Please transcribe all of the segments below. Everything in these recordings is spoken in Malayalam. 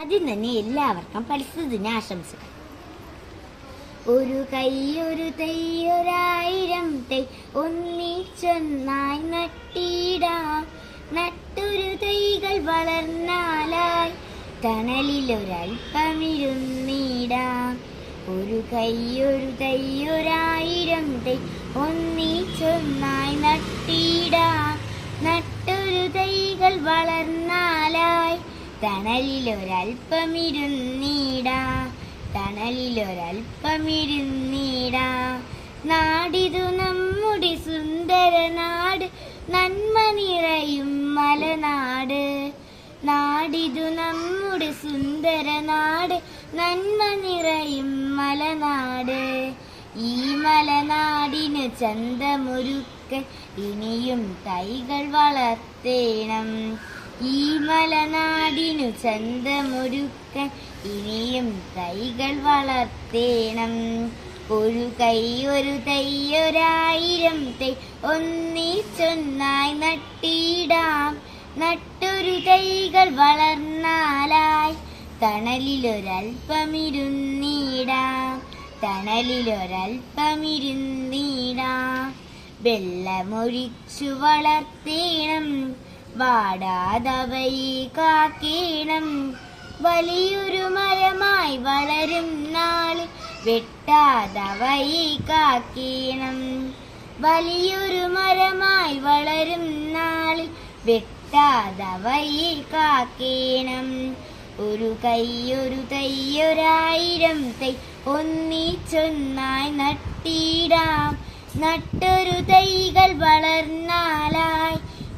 എല്ലാവർക്കും പരിസ്ഥിതി ദിന ആശംസകൾ ഒരു കൈ ഒരു തൈ ഒരായിരം തൈ ഒന്നിച്ചൊന്നായി നട്ടിടാ. നട്ടൊരു തൈകൾ വളർന്നാലായി തണലിലൊരൽപ്പമിരുന്നിടാം ഒരു കൈ ഒരു തൈ ഒരായിരം തൈ ഒന്നിച്ചൊന്നായി നട്ടിടാ. നട്ടൊരു തണലിലൊരൽപ്പമിരുന്നിടാം തണലിലൊരൽപ്പമിരുന്നീടാ നാടിതു നമ്മുടെ സുന്ദര നാട് നന്മ നിറയും മലനാട്. നാടിതു നമ്മുടെ സുന്ദര നാട് നന്മ നിറയും മലനാട്. ഈ മലനാടിന് ചന്തമൊരുക്കൻ ഇനിയും തൈകൾ വളർത്തേണം. ഈ മലനാടിനു ചന്തമൊരുക്കൻ ഇനിയും തൈകൾ വളർത്തേണം. ഒരു കൈ ഒരു തൈ ഒരായിരം തൈ ഒന്നിച്ചൊന്നായി നട്ടിടാം. നട്ടൊരു തൈകൾ വളർന്നാലായി തണലിലൊരൽപ്പമിരുന്നിടാം തണലിലൊരൽപ്പമിരുന്നിടാം വെള്ളമൊഴിച്ചു വളർത്തേണം. വാടാതവയെ കാക്കേണം. വലിയൊരു മരമായി വളരും നാളിൽ വെട്ടാതവയി കാക്കേണം. വലിയൊരു മരമായി വളരും നാളിൽ വെട്ടാതവയി കാക്കേണം. ഒരു കൈയൊരു തയ്യൊരായിരം തൈ ഒന്നിച്ചൊന്നായി നട്ടിടാം. നട്ടൊരു തൈകൾ വളർന്നാലായി.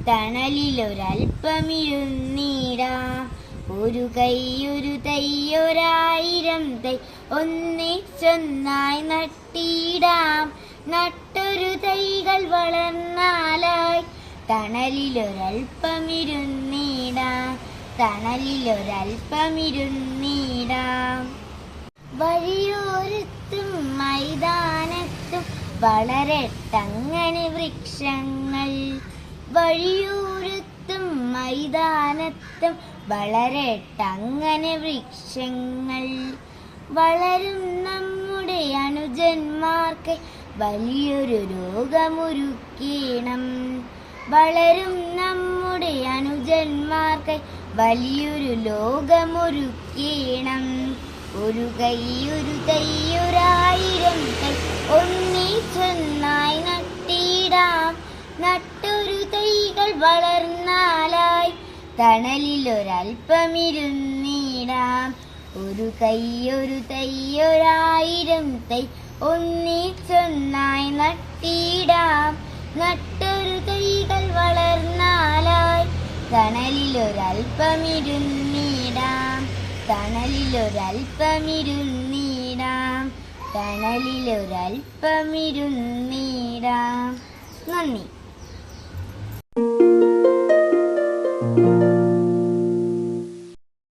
തണലിലൊരൽപ്പമിരുന്നിടാം ഒരു കൈ ഒരു തൈ ഒന്നിച്ചൊന്നായി നട്ടിടാം. നട്ടൊരു തൈകൾ വളർന്നാലായി. തണലിലൊരൽപ്പമിരുന്നിടാം തണലിലൊരൽപ്പമിരുന്നിടാം വഴിയോരത്തും മൈതാനത്തും വളരട്ടങ്ങനെ വൃക്ഷങ്ങൾ വഴിയോരത്തും മൈതാനത്തും വളരട്ടങ്ങനെ വൃക്ഷങ്ങൾ വളരും നമ്മുടെ അനുജന്മാർക്ക് വലിയൊരു രോഗമൊരുക്കണം. വളരും നമ്മുടെ അനുജന്മാർക്ക് വലിയൊരു ലോകമൊരുക്കണം. ഒരു കൈ ഒരു തൈ തണലിലൊരൽപ്പമിരുന്നിടാം ഒരു കൈയൊരു ഒരു തൈ ഒരായിരം തൈ ഒന്നിച്ചൊന്നായി നട്ടിടാം. നട്ടൊരു തൈകൾ വളർന്നാലായി തണലിലൊരൽപ്പമിരുന്നിടാം തണലിലൊരൽപ്പമിരുന്നിടാം തണലിലൊരൽപ്പമിരുന്നിടാം നന്ദി.